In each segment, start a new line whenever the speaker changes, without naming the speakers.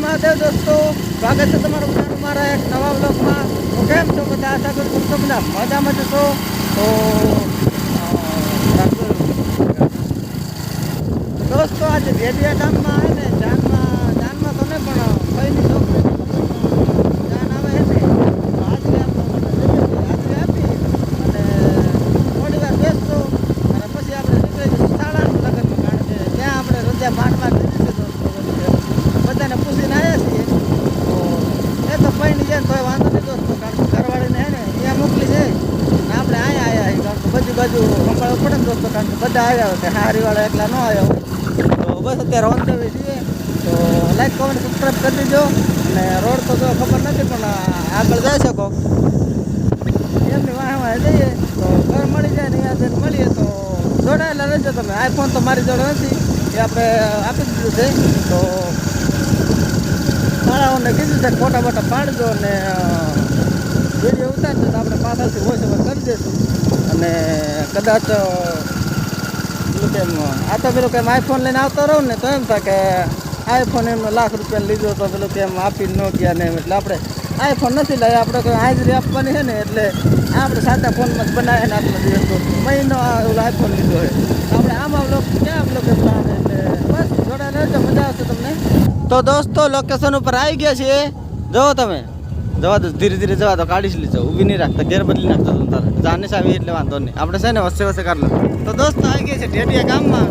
મહાદેવ દોસ્તો, સ્વાગત છે તમારું બધાનું મારા એક નવા બ્લોગમાં તો કેમ છો બધા? આશા કરું છું બધા મજામાં જશો તો દોસ્તો, આજે ભેડિયા ગામમાં આવે ને જાનમાં જાનમાં તો ને પણ નહીં છોકરી જાન આવે છે ને તો હાજરી આપવા માટે જઈએ છીએ. હાજરી આપી અને થોડી વાર બેસતો અને પછી આપણે નીકળી જઈશું શાળાનું લગ્નમાં કારણ કે ત્યાં આપણે રજા માંડવા દીધી છે દોસ્તો બધાને પૂછીને આવ્યા છીએ તો એ તો પૈણી જાય ને તોય વાંધો નહીં દોસ્તો કારણ કે ઘરવાળીને હે ને ત્યાં મોકલી છે ને આપણે અહીંયા આવ્યા છીએ કારણ કે બધી બાજુ સંભાળવું પડે ને દોસ્તો કારણ કે બધા આવ્યા હતા હારીવાળા એકલા ન આવ્યા તો બસ અત્યારે ઓન ધ વે છીએ. તો લાઈક કોમેન્ટ સબસ્ક્રાઈબ કરી દેજો. અને રોડ તો જો ખબર નથી, પણ આગળ જઈ શકો એમની વાહ વાહ, જઈએ. તો ઘર મળી જાય ને અહીંયા મળીએ તો જોડાયેલા રહેજો તમે. આઈફોન તો મારી જોડે નથી. એ આપણે આપી દીધું છે. તો શાળાઓને કીધું છે ફોટા બોટા પાડજો અને વીડિયો ઉતારજો તો આપણે પાછળથી વોઇસ ઓવર કરી દઈશું અને કદાચ કેમ આ તો પેલું કેમ આઈફોન લઈને આવતો રહું ને તો એમ થાય કે આઈફોન એમનો લાખ રૂપિયા લીધો તો પેલું કેમ આપી ન ગયા ને એમ. એટલે આપણે આઈફોન નથી લાવ્યા આપણે કોઈ હાજરી આપવાની છે ને એટલે આપણે સાદા ફોનમાં જ બનાવે ને આટલો દિવસ મહિનો આઈફોન લીધો હોય આપણે આમાં લોક ક્યાં લોકો એટલે બસ જોડા રહેજો, મજા આવશે તમને. તો દોસ્તો લોકેશન ઉપર આવી ગયા છીએ. જુઓ તમે. જવા દો, ધીરે ધીરે જવા દો, કાઢી જ ઊભી નહીં રાખતા, ઘેર બદલી નાખતો તું તારે. જાને આવી એટલે વાંધો નહીં. આપણે છે ને વસે વસે કરી લો તો દોસ્તો આવી ગયા છે ઢેટિયા ગામમાં.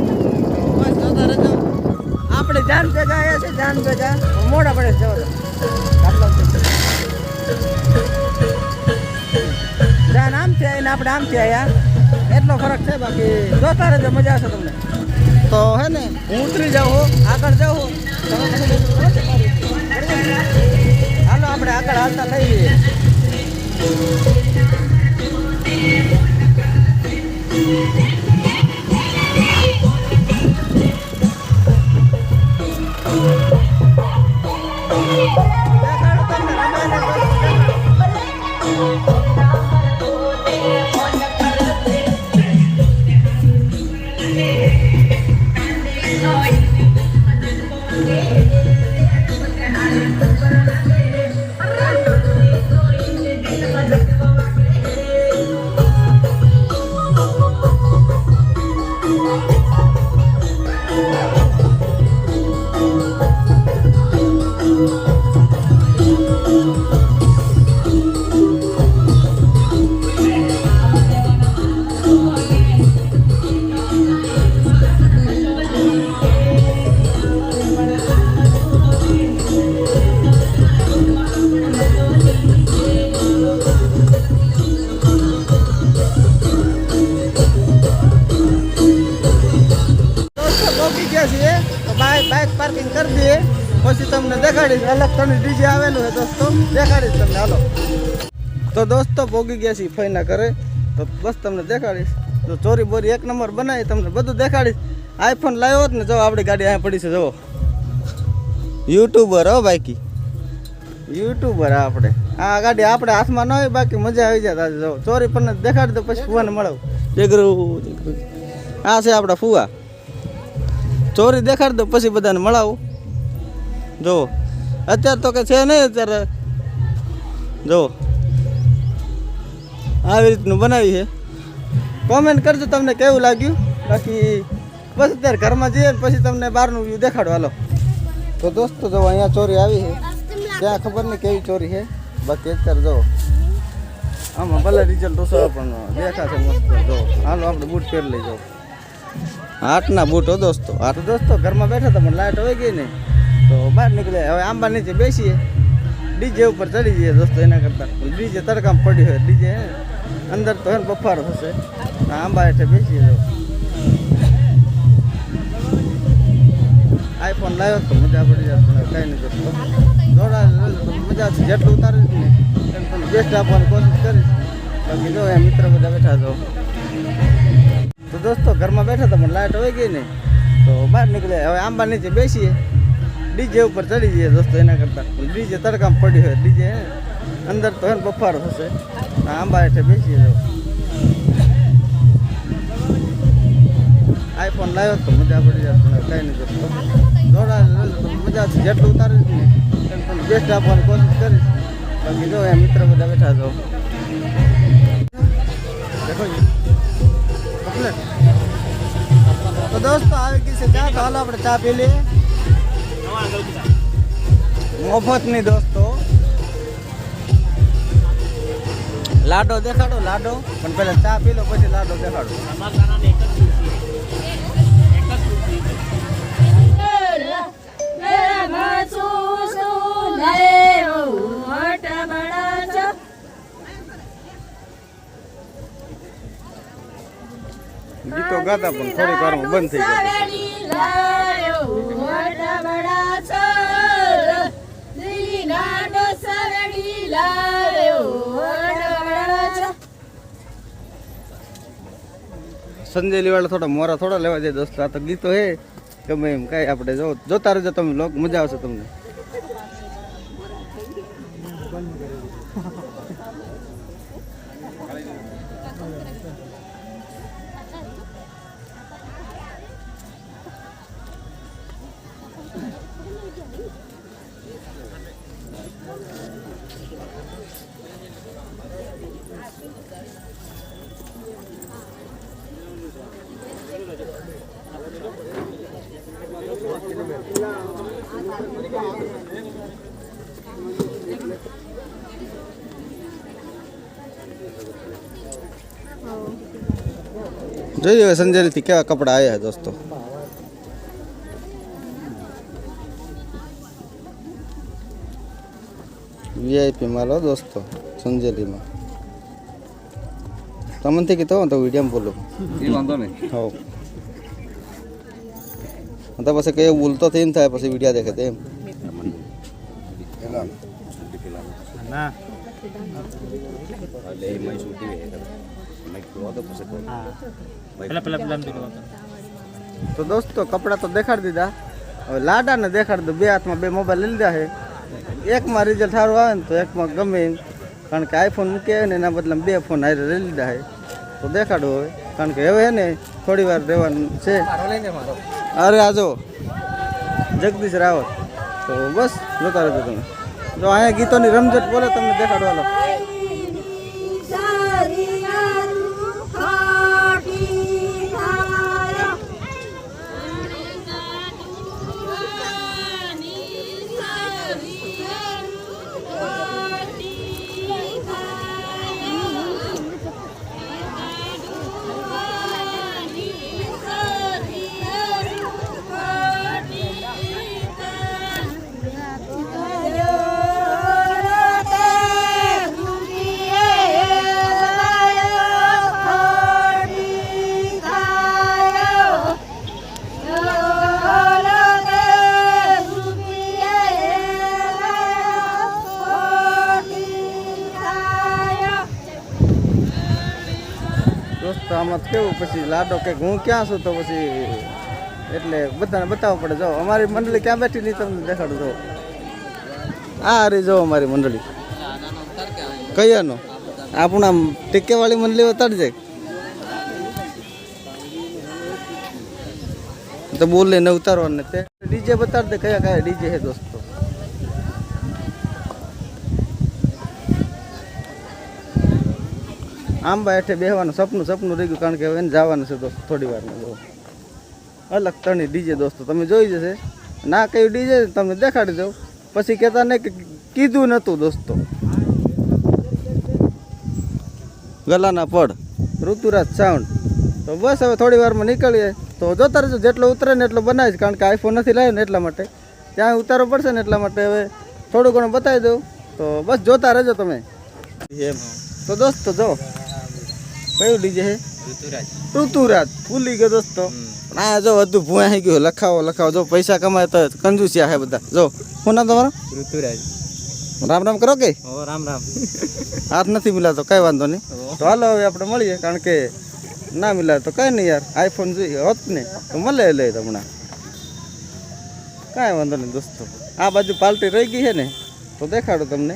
બસ જોતા રહેજો આપણે જાન ભેગા આવ્યા છે, જાન ભેગા. મોડા પડે જવા જાન આમથી આવીને આપણે આમથી આવ્યા એટલો ફરક છે, બાકી જોતા રહેજો, મજા આવશે તમને. તો હે ને, હું ઉતરી જાઉં આગળ જાઉં આપણે આગળ હાલતા લઈએ દેખાડો દેખાડીશ. અલગ તમને ડીજે આવેલું છે દોસ્તો દેખાડીશ તમને. હાલો. તો દોસ્તો ભોગી ગયા છીએ ફઈના ઘરે. તો બસ તમને દેખાડીશ. તો ચોરી બોરી એક નંબર બનાવી તમને બધું દેખાડીશ. આઈફોન લાવ્યો હોત ને, જો આપણી ગાડી અહીંયા પડી છે, જુઓ. યુટ્યુબર હો બાકી યુટ્યુબર આપણે. આ ગાડી આપણે હાથમાં ન હોય, બાકી મજા આવી જાય આજે જો ચોરી પણ દેખાડી દો પછી ફુવાને મળો જગરું આ છે આપણા ફુવા. ચોરી દેખાડી દો, પછી બધાને મળાવું. જો અત્યારે તો કે છે નહીં અત્યારે. જો. આવી રીતનું બનાવી છે. કોમેન્ટ કરજો તમને કેવું લાગ્યું. બાકી બસ અત્યારે ઘરમાં જઈએ પછી તમને બહારનું વ્યૂ દેખાડો. હાલો. તો દોસ્તો, જો અહીંયા ચોરી આવી છે. ત્યાં ખબર નહીં કેવી ચોરી છે. બાકી અત્યારે જો. આમાં ભલે રિઝલ્ટ ઓછો પણ દેખાશે મસ્ત. જો. હાલો, આપણે બૂટ પહેરી લઈ જાઓ આઠના બૂટ હો દોસ્તો. તો દોસ્તો, ઘરમાં બેઠા હતા પણ લાઈટ હોય ગઈ ને. તો બહાર નીકળે. હવે આંબા નીચે બેસીએ. ડીજે ઉપર ચડી જઈએ દોસ્તો એના કરતાં. ડીજે તડકામાં પડી હોય ડીજે અંદર તો એને બફારો થશે. આંબા હેઠે બેસીએ તો. આઈફોન લાવ્યો તો મજા પડી જાય, પણ કાંઈ દોસ્તો જોડા મજા છે. જેટલું ઉતારીશ ને, તમે બેસ્ટ આપવાની કોશિશ કરીશ. બાકી જો એમ મિત્ર બધા બેઠા છો. તો દોસ્તો, ઘરમાં બેઠા હતા, પણ લાઈટ હોય ગઈ નહીં. તો બહાર નીકળે. હવે આંબા નીચે બેસીએ. ડીજે ઉપર ચડી જઈએ દોસ્તો, એના કરતાં. ડીજે તડકામાં પડ્યું હોય, ડીજે અંદર તો એને બફારો થશે. આંબા હેઠે બેસીએ જો આઈફોન લાવ્યો તો મજા પડી જાય, પણ નહીં દોસ્તો દોડા મજા છે, જેટલું ઉતારીશ ને પણ બેસ્ટ આપવાની કોશિશ કરીશ. બાકી જો એ મિત્ર બધા બેઠા છો. દેખો તો દોસ્તો, આવી ગઈ છે ચા, તો હાલો આપણે ચા પી લઈએ. મફતની દોસ્તો. લાડો દેખાડો, લાડો. પણ પહેલા ચા પી લો, પછી લાડો દેખાડો. ગીતો ગાતા પણ થોડીક વારમાં બંધ થઈ ગયા સંજયલી વાળા થોડા મોરા થોડા લેવા જાય દોસ્તો. આ તો ગીતો હે, ગમે એમ કાંઈ આપણે જો જોતા રહેજો તમે લોક મજા આવશે તમને. જોઈએ સંજયથી કેવા કપડા આવ્યા દોસ્તો. વીઆઈપી માં લો દોસ્તો સંજેલીમાં તમને કીધો? તો વીડિયો બોલો.
એ વાંધો નહીં.
હવ. તો પછી કઈ ઉલતો થઈ ને થાય, પછી વીડિયો દેખે ના
તો
તો દોસ્તો, કપડાં તો દેખાડી દીધા. હવે લાડાને દેખાડી દો બે હાથમાં બે મોબાઈલ લઈ લીધા છે. એકમાં રિઝલ્ટ સારું આવે ને તો એકમાં ગમે કારણ કે આઈફોન મૂકી ને એના બદલે બે ફોન હારે લઈ લીધા છે. તો દેખાડો હવે. કારણ કે હવે ને થોડી વાર રહેવાનું છે. અરે આજો જગદીશ રાવત. તો બસ જોતા રહેજો તમે. જો અહીંયા ગીતોની રમઝટ બોલે, તમને દેખાડવાનો દોસ્તો આમાં કેવું? પછી લાડો કે હું ક્યાં છું તો પછી એટલે બધાને બતાવવું પડે. જો, અમારી મંડળી ક્યાં બેઠી નહીં તમને દેખાડું, જો. આ રે જો અમારી મંડળી. કયાનો? આપણા ટીકેવાળી મંડળી ઉતારજે તો બોલે ને ઉતારવાને તે. ડીજે બતાડ દે, કયા કયા ડીજે હે દોસ્તો? આંબા હેઠે બેહવાનું સપનું સપનું રહી ગયું કારણ કે હવે એને જવાનું છે દોસ્તો થોડી વારમાં જો. અલગ તણી ડીજે દોસ્તો તમે જોઈ જશે. ના કયું ડીજે તમે દેખાડી દો પછી કહેતા ને કે કીધું નહોતું દોસ્તો. ગલાના પડ ઋતુરાજ સાઉન્ડ તો બસ હવે થોડી વારમાં નીકળીએ. તો જોતા રહેજો જેટલો ઉતરે ને એટલો બનાવીશ કારણ કે આઈફોન નથી લાવ્યો ને એટલા માટે. ત્યાં ઉતારવો પડશે ને એટલા માટે હવે થોડું ઘણું બતાવી દઉં. તો બસ જોતા રહેજો તમે. એમ. તો દોસ્તો જો કયું ડીજે હે? ઋતુરાજ. ભૂલી ગયો દોસ્તો. પણ આ જો બધું ભૂયા ગયું. લખાવો લખાવો. જો પૈસા કમાય તો કંજુસિયા હે બધા. જો શું નામ તમારો?
ઋતુરાજ.
રામ રામ કરો કે?
રામ રામ.
હાથ નથી મિલાતો કઈ વાંધો નહીં. તો હાલો હવે આપણે મળીએ કારણ કે ના મિલાય તો કઈ નહીં યાર. આઈફોન જોઈએ હોત ને તો મળે લે હમણાં. કાંઈ વાંધો નહીં દોસ્તો. આ બાજુ પાર્ટી રહી ગઈ છે ને તો દેખાડો તમને.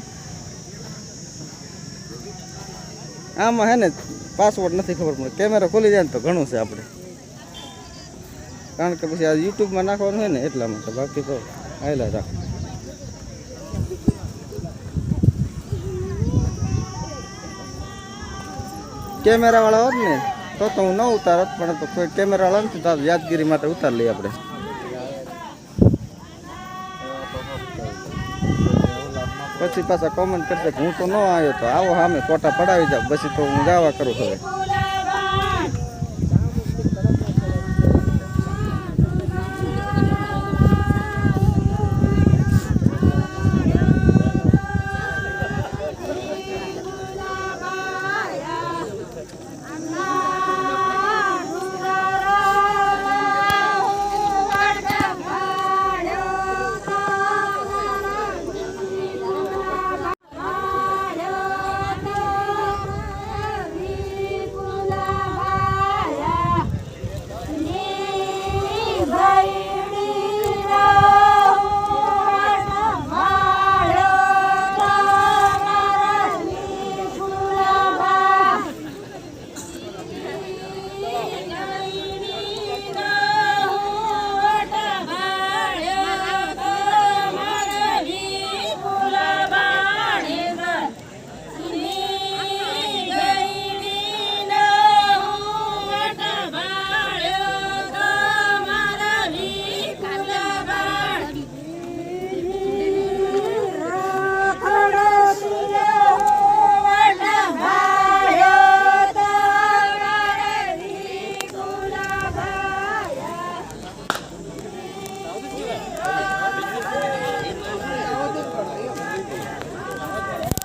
આમાં હે ને પાસવર્ડ નથી ખબર પડે. કેમેરા ખોલી જાય ને તો ઘણું છે આપણે.
કારણ કે પછી આ યુટ્યુબમાં નાખવાનું હોય ને એટલા માટે બાકી તો આવેલા રાખ. કેમેરાવાળા હોત ને તો તો હું ન ઉતારત, પણ તો કોઈ કેમેરાવાળા નથી તો યાદગીરી માટે ઉતાર લઈએ આપણે. પછી પાછા કોમેન્ટ કરશે કે હું તો ન આવ્યો તો આવો સામે ફોટા પડાવી જાવ પછી તો હું ગાવા કરું હવે.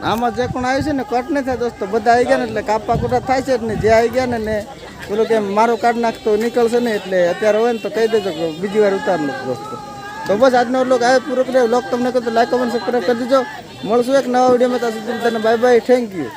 આમાં જે કોણ આવ્યું છે ને કટ નહીં થાય દોસ્તો, બધા આવી ગયા ને એટલે કાપા કુટા થાય છે ને, જે આવી ગયા ને પેલું કે મારું કાર્ડ નાખતો નીકળશે ને એટલે અત્યારે હોય ને તો કહી દેજો બીજી વાર ઉતારનું દોસ્તો. તો બસ આજનો લોક આવે પૂરો કર્યો. લોક તમને કહો તો લાઈક કમેન્ટ સબસ્ક્રાઈબ કરી દેજો. મળશું એક નવા વિડીયોમાં ત્યાં સુધી તને બાય બાય થેન્ક યુ